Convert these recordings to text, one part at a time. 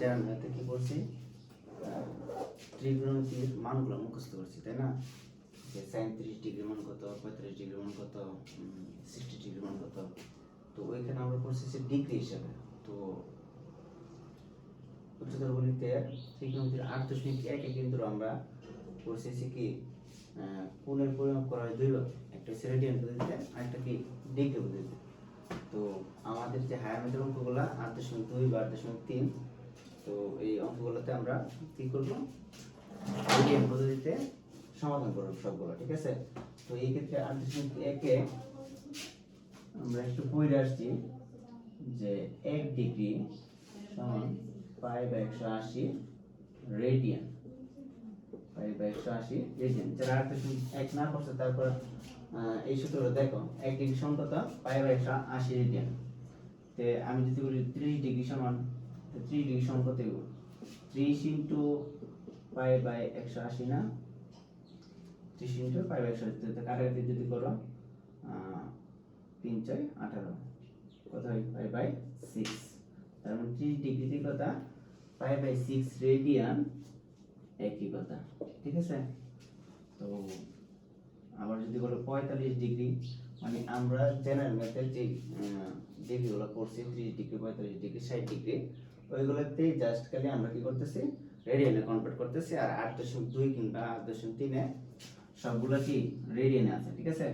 জার্নাতে কি করছি? ত্রিকোণমিতির মানগুলো মুখস্থ করছি, তাই না? যে সাঁত্রিশ ডিগ্রি মান কত পঁয়ত্রিশ ডিগ্রি মান তো ওইখানে আমরা করছি ডিগ্রি হিসাবে। তো উচ্চতর গণিতে ত্রিকোণমিতির একে কিন্তু আমরা করছি কি কোণের পরিমাপ করা হয় দুই একটা হচ্ছে রেডিয়ান পদ্ধতিতে আর একটা কি ডিগ্রি পদ্ধতিতে তো আমাদের যে হায়ার মেথড অঙ্কগুলো আট দশমিক দুই বা আট দশমিক তিন, তো এই অঙ্কগুলোতে আমরা কি করব? পদ্ধতিতে সমাধান করব সবগুলো, ঠিক আছে? তো এই ক্ষেত্রে আট দশমিক একে আমরা একটু পড়ে আসছি যে এক ডিগ্রি সমান পাই একশো আশি রেডিয়ান। পাই বা একশো আশি রেডিয়ান যারা দশমিক এক না করছে, তারপর এই সূত্রটা দেখো, এক ডিগ্রি সমান কত পাই একশো আশি রেডিয়ান। তে আমি যদি বলি ত্রিশ ডিগ্রি সমান ত্রিশ ডিগ্রি সমান কত ত্রিশ ইন্টু পাই বাই একশো আশি না? ত্রিশ ইন্টু পাই বাই একশো আশি কাটাকাটি যদি করো তিন চার আঠারো, কত হয়? পাই বাই সিক্স তার মানে ত্রিশ ডিগ্রি কথা পাই বাই সিক্স রেডিয়ান। একই কথা। ঠিক আছে? তো আবার যদি বলো পঁয়তাল্লিশ ডিগ্রি মানে আমরা জেনারেল ম্যাথের যে ডিগ্রিগুলো করছি ত্রিশ ডিগ্রি, পঁয়তাল্লিশ ডিগ্রি, ষাট ডিগ্রি ওইগুলোতে জাস্ট খালি আমরা কি করতেছি রেডিয়ানে কনভার্ট করতেছি, আর আট দশমিক দুই কিংবা আট দশমিক তিনে সবগুলো কি রেডিয়ানে আছে, ঠিক আছে?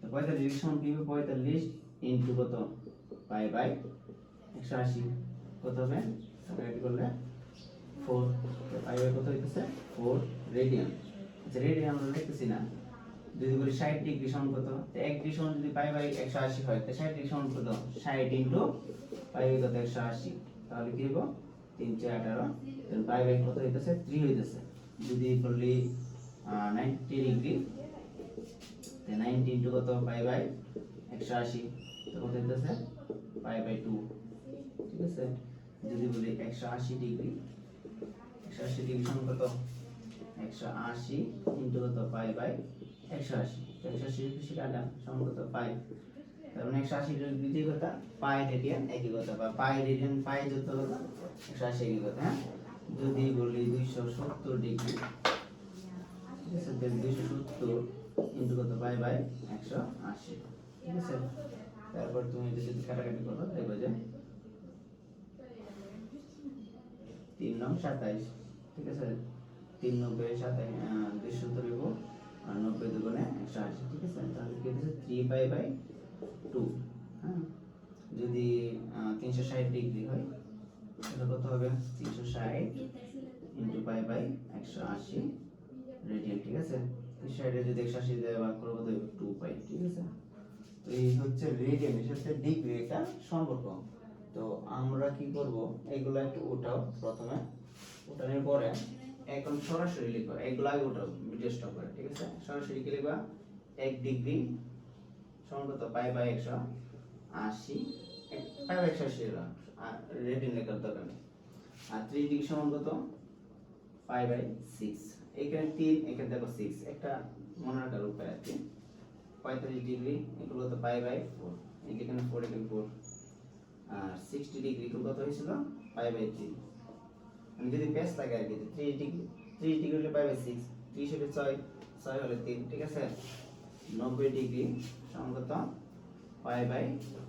তো পঁয়তাল্লিশ ডিগ্রি সমান কি হবে? পঁয়তাল্লিশ ইন্টু কত? পাই বাই একশো আশি। কত হবে? করলে? ফোর পাই বাই কত হইতেছে? Four radian. আচ্ছা রেডিয়ান আমরা লিখতেছি না। যদি বলি ষাট ডিগ্রি সমান কত? এক ডিগ্রি সমান যদি পাই বাই একশো আশি হয়, তো ষাট ডিগ্রি সমান কত? ষাট ইন্টু পাই বাই কত? একশো আশি। তাহলে কি হব তিন, চার, আঠারো। পাই বাই কত হইতেছে? থ্রি হইতেছে। যদি করলি নাইনটি ডিগ্রি নাইনটি ইন্টু কত? পাই বাই একশো আশি। তো কত হইতেছে? Pi by two. ঠিক আছে? যদি বলি একশো আশি ডিগ্রি একশো আশি সমান কত একশো আশি ইন্টু কত? পাই বাই একশো আশি। একশো আশি বেশি কাটাম সমান কত? পাই। তার মানে একশো আশি ডিগ্রি কথা, পাই রেডিয়ান একই কথা, বা পাই রেডিয়ান পাই যত কথা, একশো আশি একই কথা হ্যাঁ? যদি বলি দুইশো সত্তর ডিগ্রি, ঠিক আছে? দুইশো সত্তর ইন্টু কত? পাই বাই একশো আশি, ঠিক আছে? তারপর তুমি যদি কাটাকাটি করো, দেখবে যে তিন নং সাতাইশ। ঠিক আছে? তিন নব্বই সাতাইশ দুইশো ধরিব আর নব্বই দুগুণে একশো আশি, ঠিক আছে? তাহলে কি হচ্ছে থ্রি পাই বাই টু হ্যাঁ? যদি তিনশো ষাট ডিগ্রি হয়, তাহলে কত হবে? তিনশো ষাট ইন্টু পাই বাই একশো আশি রেডিয়ান ঠিক আছে? তিনশো ষাটে যদি একশো আশি দেয় ভাগ করব কত টু পাই ঠিক আছে? তো এই হচ্ছে রেডিয়ান এর সাথে ডিগ্রি এটা সম্পর্ক তো আমরা কি করব? এগুলো একটু উঠাও প্রথমে। উঠানোর পরে এখন সরাসরি লিখো এগুলো আগে উঠাও ভিডিও করে, ঠিক আছে? সরাসরি কি লিখবা? এক ডিগ্রি সমান কত পাই বাই একশো আশি পাই বাই একশো আশি রেডিয়ান লেখার দরকার নেই। আর ত্রিশ ডিগ্রি সমান কত পাই বাই সিক্স এখানে তিন, এখানে দেখো সিক্স একটা মনে রাখার উপায় কি পঁয়তাল্লিশ ডিগ্রি এগুলো তো পাই বাই ফোর এখানে ফোর এখানে ফোর আর সিক্সটি ডিগ্রি কত হয়েছিল? পাই বাই থ্রি আমি যদি পেস লাগে আর কি ত্রিশ ডিগ্রি ত্রিশ ডিগ্রি হলে পাই বাই সিক্স ত্রিশ হলে ছয় ছয় হলে তিন, ঠিক আছে? নব্বই ডিগ্রি সমান কত? পাই বাই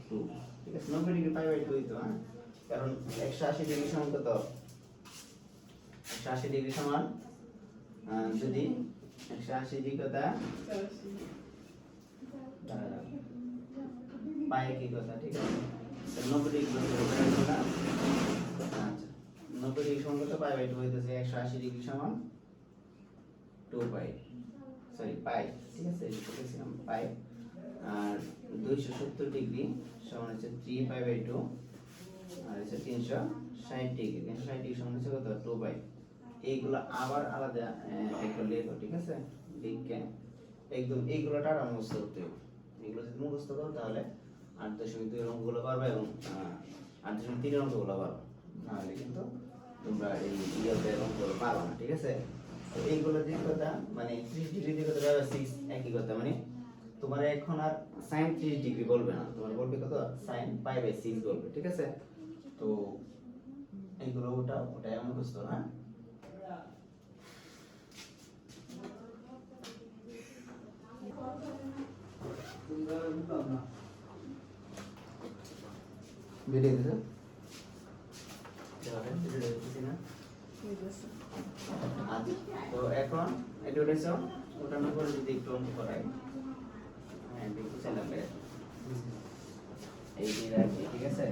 টু, ঠিক আছে? নব্বই ডিগ্রি পাই বাই টু তো হ্যাঁ? কারণ একশো আশি ডিগ্রি সমান কত? একশো আশি ডিগ্রি সমান যদি একশো আশি ডিগ্রি কথা পায়ে কি কথা, ঠিক আছে? নব্বই ডিগ্রি আচ্ছা। নব্বই ডিগ্রি সমান পাই বাই টু হইতেছে একশো আশি ডিগ্রি সমান টু পাই সরি পাই ঠিক আছে? এটা লিখেছিলাম পাই আর দুইশো সত্তর ডিগ্রি সমান হচ্ছে থ্রি পাই বাই টু আর হচ্ছে তিনশো ষাট ডিগ্রি। তিনশো ষাট ডিগ্রি সমান হচ্ছে কত? টু বাই এইগুলো আবার আলাদা একটা লেখো, ঠিক আছে? লিখকে একদম এইগুলো টাকা মুখস্থ করতে হবে। এগুলো যদি মুখস্থ করো তাহলে আট দশমিক দুই অঙ্কগুলো পারবে এবং আট দশমিক তিনের অঙ্কগুলো পারবে নাহলে কিন্তু তোমরা এই ইয়েতে অঙ্কগুলো পারবে না ঠিক আছে? তো এইগুলো যে কথা মানে ত্রিশ ডিগ্রি যে কথা সিক্স একই কথা মানে তোমার এখন আর সাইন ত্রিশ ডিগ্রি বলবে না। তোমার বলবে কত? সাইন পাই বাই সিক্স বলবে ঠিক আছে? তো এইগুলো ওটা ওটাই বুঝতো না। বেরিয়ে দিছো বেরিয়ে দিচ্ছি না আচ্ছা তো এখন উঠেছ ওঠানোর পরে যদি একটু অঙ্ক করাই। হ্যাঁ দেখতে চাইলাম এই দিয়ে রাখি, ঠিক আছে?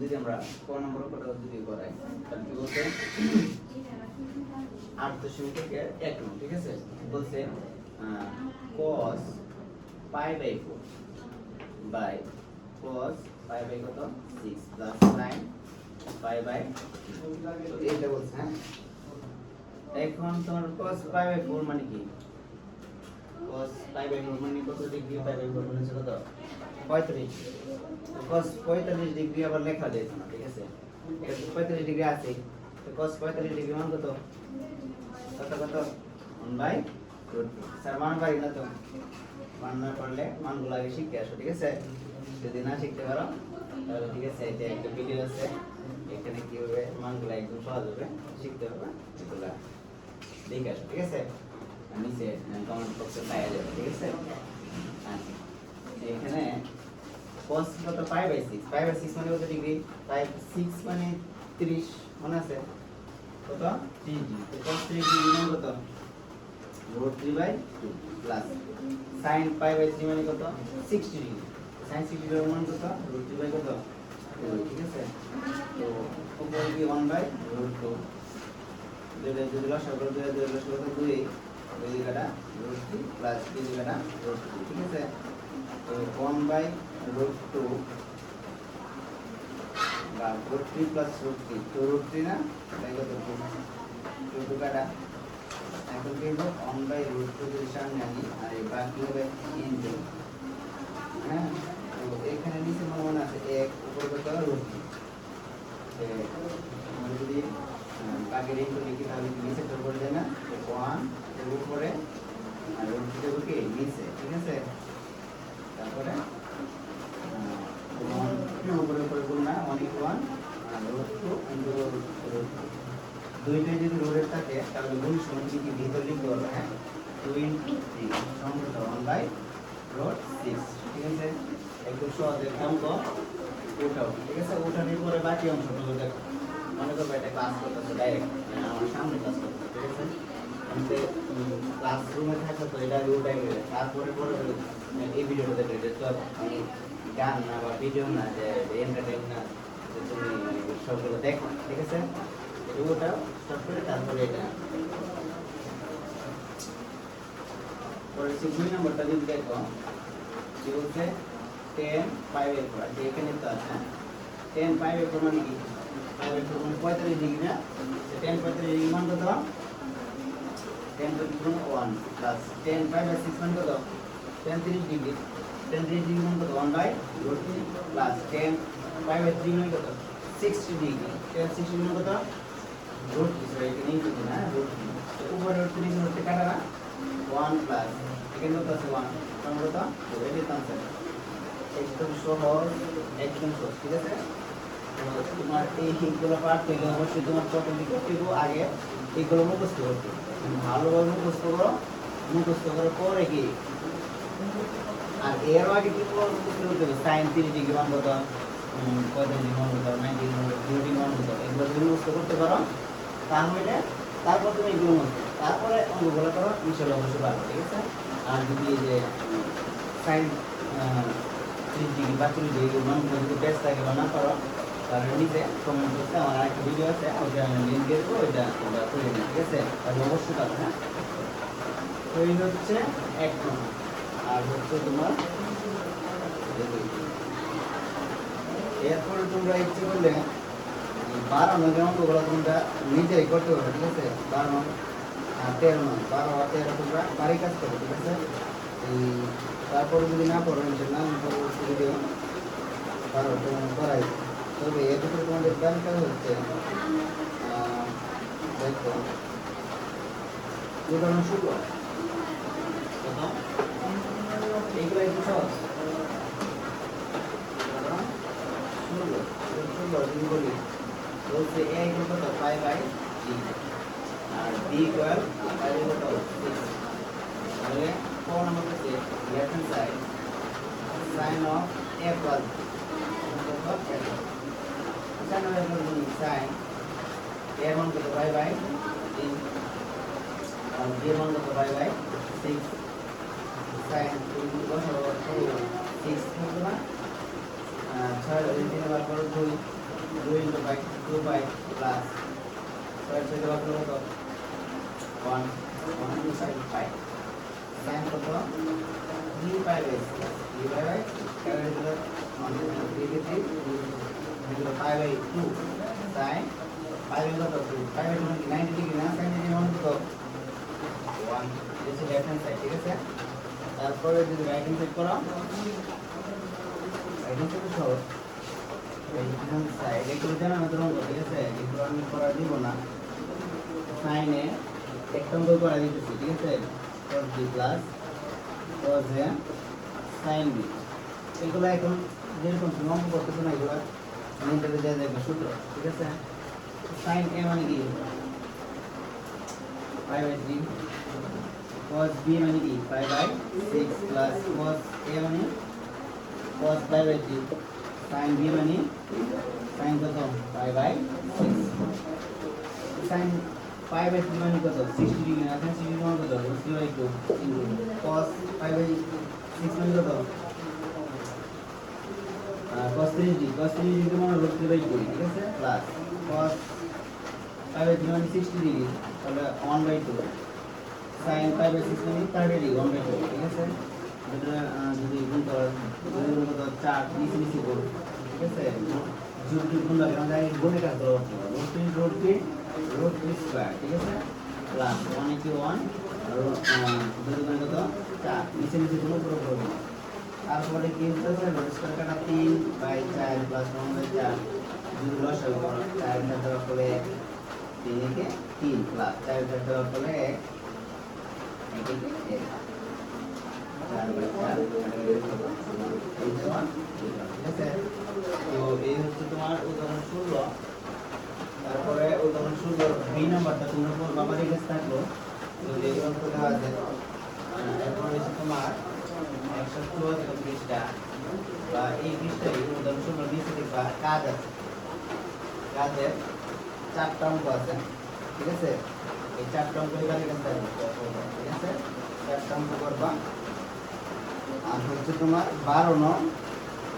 যদি আমরা ক নম্বর কথা যদি করাই, তাহলে কি বলছে? আট দশমিক থেকে এক ঠিক আছে? বলছে cos pi by four by cos pi by কত six plus nine pi by এইটা বলছে হ্যাঁ এখন তোমার cos পাই বাই ফোর মানে কি? cos পাই বাই ফোর মানে কত ডিগ্রি পাই বাই ফোর মানে হচ্ছে কত? পঁয়ত্রিশ। cos পঁয়তাল্লিশ ডিগ্রি আবার লেখা যায় না ঠিক আছে? এটা পঁয়তাল্লিশ ডিগ্রি আছে। তো cos পঁয়তাল্লিশ ডিগ্রি মান কত? কত কত? ওয়ান বাই রুট স্যার মান পারি না তো মান না মানগুলো আগে শিখতে আসো ঠিক আছে? যদি না শিখতে পারো তাহলে ঠিক আছে এটা একটা ভিডিও আছে। এখানে কীভাবে মানগুলো একদম সহজ হবে। শিখতে হবে এগুলা দেখে আসো ঠিক আছে? নিচে কমেন্ট বক্সে পাওয়া যাবে ঠিক আছে? আচ্ছা। এখানে cos কত? Pi by six pi by six মানে কত ডিগ্রি পাই সিক্স মানে তিরিশ মনে আছে? কত? Three degree cos three degree মানে কত? Root three by two plus sine pi by three মানে কত? Sixty degree sine sixty degree মানে কত? রুট থ্রি বাই কত? ঠিক আছে? তো উপরে কি ওয়ান বাই রুট টু দুইটা যদি লসা করে দুই দুই লসা করে দুই। দুই দিকাটা রুট থ্রি প্লাস দুই দিকাটা রুট টু ঠিক আছে? তো ওয়ান বাই রুট টু বা root three plus root three two root three না? তাই কত? টু টু কাটা। এখন হবে ওয়ান বাই রুট টু আর এই বাকি হবে ইনটু হ্যাঁ? তো এখানে নিচে মনে মনে আছে এক, উপর কত? রুট যদি বাকি ইনটু লিখি তাহলে নিচে তো করে যায় না ওয়ানের উপরে আর রুট থ্রি দেবো কি নিচে ঠিক আছে তারপরে ওয়ান উপরে উপরে গুণ না ওয়ান ইন্টু ওয়ান আর root two into root two দুইটাই যদি রোডের থাকে তাহলে গুণ সমান কি কি ভিতর লিখতে পারবে হ্যাঁ টু ইন্টু থ্রি সমান কত ওয়ান বাই রোড সিক্স ঠিক আছে একটু সহজে অঙ্ক উঠাও ঠিক আছে উঠানোর বাকি অংশগুলো মনে করবে এটা ক্লাস করতেছে ডাইরেক্ট আমার সামনে ঠিক আছে? ক্লাসরুমে থাকলে তো এটা উঠাই গেলে তারপরে পরে এই ভিডিওটা দেখে তো গান না বা ভিডিও না, যে এন্টারটেইন না তুমি সবগুলো দেখো, ঠিক আছে? ওটা করে তারপরে এটা। পরে সে দুই নম্বরটা যদি দেখো, যে বলছে টেন ফাইভ এর ফোর যে এখানে তো আছে টেন ফাইভ এর ফোর মানে কি? ফাইভ এর ফোর মানে পঁয়তাল্লিশ ডিগ্রি না? টেন পঁয়তাল্লিশ ডিগ্রি মান কত? টেন পঁয়ত্রিশ one plus tan five by six মানে কত? টেন তিরিশ ডিগ্রি টেন তিরিশ ডিগ্রি মানে কত? One by plus tan five by three মানে কত? সিক্সটি ডিগ্রি টেন সিক্সটি মানে কত? রুট সরি এখানে ইনটু না রুট উপরে রুট থ্রি হচ্ছে কাটা না ওয়ান প্লাস এখানে কত আছে? ওয়ান তাহলে কত? এটি আনসার একদম সহজ একদম সহজ, ঠিক আছে? তোমার এই হিটগুলো পারতে হলে অবশ্যই তোমার চোখের দিকে আগে এইগুলো মুখস্থ করতে। ভালোভাবে মুখস্থ করো মুখস্থ করার পরে কি? আর এর আগে কি করো মুখস্থ করতে হবে সাইন তিরিশ ডিগ্রি মান কত পঁয়তাল্লিশ মান কত নাইনটি ডিগ্রি মান কত মান এগুলো যদি মুখস্থ করতে পারো। তাহলে তারপর তুমি এগুলো মুখস্থ তারপরে অঙ্কগুলো করো। ইনশাল্লাহ অবশ্যই পারবে ঠিক আছে আর যদি এই যে সাইন ত্রিশ ডিগ্রি বা চল্লিশ ডিগ্রি মানগুলো যদি বেশ থাকে বা না পারো করতে আমার আছে, ওইটা আমি ওইটা করে ঠিক আছে? তাহলে অবশ্যই হ্যাঁ? হচ্ছে আর হচ্ছে তোমার এরপরে তোমরা ইচ্ছে করলে বারো নয় অঙ্কগুলো তোমরা নিজেই করতে পারবে, ঠিক আছে? আর তেরো নয়, বারো তেরো তোমরা বাড়ি কাজ করবে ঠিক আছে? তারপরে যদি না পড়ো আমি পরবর্তী ভিডিও করাই। তবে এর ভিতরে তোমাদের ব্যাংক কাজ হচ্ছে? দেখো। উদাহরণ ষোলো কত এইগুলো একটু সহজ। বলি বলছে এ ইকুয়াল কত পাই বাই ডি আর বি ইকুয়াল পাই বাই কত তাহলে কোন নম্বর হচ্ছে left hand side sine of A plus sine A plus sine এর মান কত পাই বাই ডি আর বি এর মান কত পাই বাই সিক্স সাইন বসাবো সিক্স থাকবে না ছয় দুই তিন বার করো দুই দুই into by two by plus ছয় বাই ক্যারেট দিলে one two three three three pi by two sine pi by কত two pi by two ninety degree না সাইন ডিগ্রি মান কত one this left hand side ঠিক আছে তারপরে যদি রাইট হ্যান্ড সাইড করো। রাইট হ্যান্ড সাইড সহজ। রাইট হ্যান্ড সাইড এগুলো জানা আমাদের অঙ্ক ঠিক আছে? এগুলো আমি করা দিব না। সাইনে একটা অঙ্ক করা দিতেছি, ঠিক আছে? Cos b plus cos a sin b এগুলো এখন যেরকম অঙ্ক করতেছো না, এগুলো মেন্টালি দেওয়া যাবে সূত্র ঠিক আছে sin a মানে কি pi by three cos b মানে কি pi by six plus cos a মানে cos pi by three sin b মানে sin কত pi by six sin pi by three মানে কত সিক্সটি ডিগ্রি না সিক্সটি ডিগ্রি মানে কত three by two cos pi by six মানে কত cos three D cos three degree মানে রুট থ্রি বাই টু ঠিক আছে? Plus cos pi by three sixty degree তাহলে one by two sine by six মানে thirty degree one by two ঠিক আছে? এটা যদি গুণ করা যদি গুণ করা চার নিচে নিচে করো ঠিক আছে? যোগ যোগ গুণ লাগে, আমাদের গুণে কাজ করো রুট থ্রি রুট ঠিক আছে? প্লাস ওয়ান ইন্টু ওয়ান দুই গুণ কত? চার নিচে নিচে গুণ গুণ। তারপরে কি হচ্ছে রুট স্কোয়ার কাটা তিন বাই চার প্লাস ওয়ান চার লসাগু করো চার চার দেওয়ার ফলে এক তিন প্লাস চার চার দেওয়ার ফলে এক এই দুই ঠিক আছে তো এই হচ্ছে তোমার উদাহরণ ষোলো, তারপরে উদাহরণ ষোলো বি নাম্বারটা তোমরা পর বাবার কাছে থাকল তো অঙ্ক দেওয়া আছে এরপর হচ্ছে তোমার আর হচ্ছে তোমার বারো ন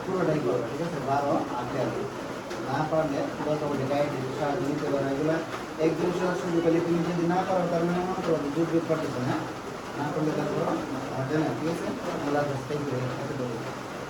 পুরোটাই করবে? ঠিক আছে? বারো আর তেরো না পারলে গতবারে গাইড সাহায্য নিতে পারো এগুলো একদিন সুযোগ পেলে তুমি যদি না পারো তার মানে মনে করো যোগ বিয়োগ করতেছো না না করলে তারপর হবে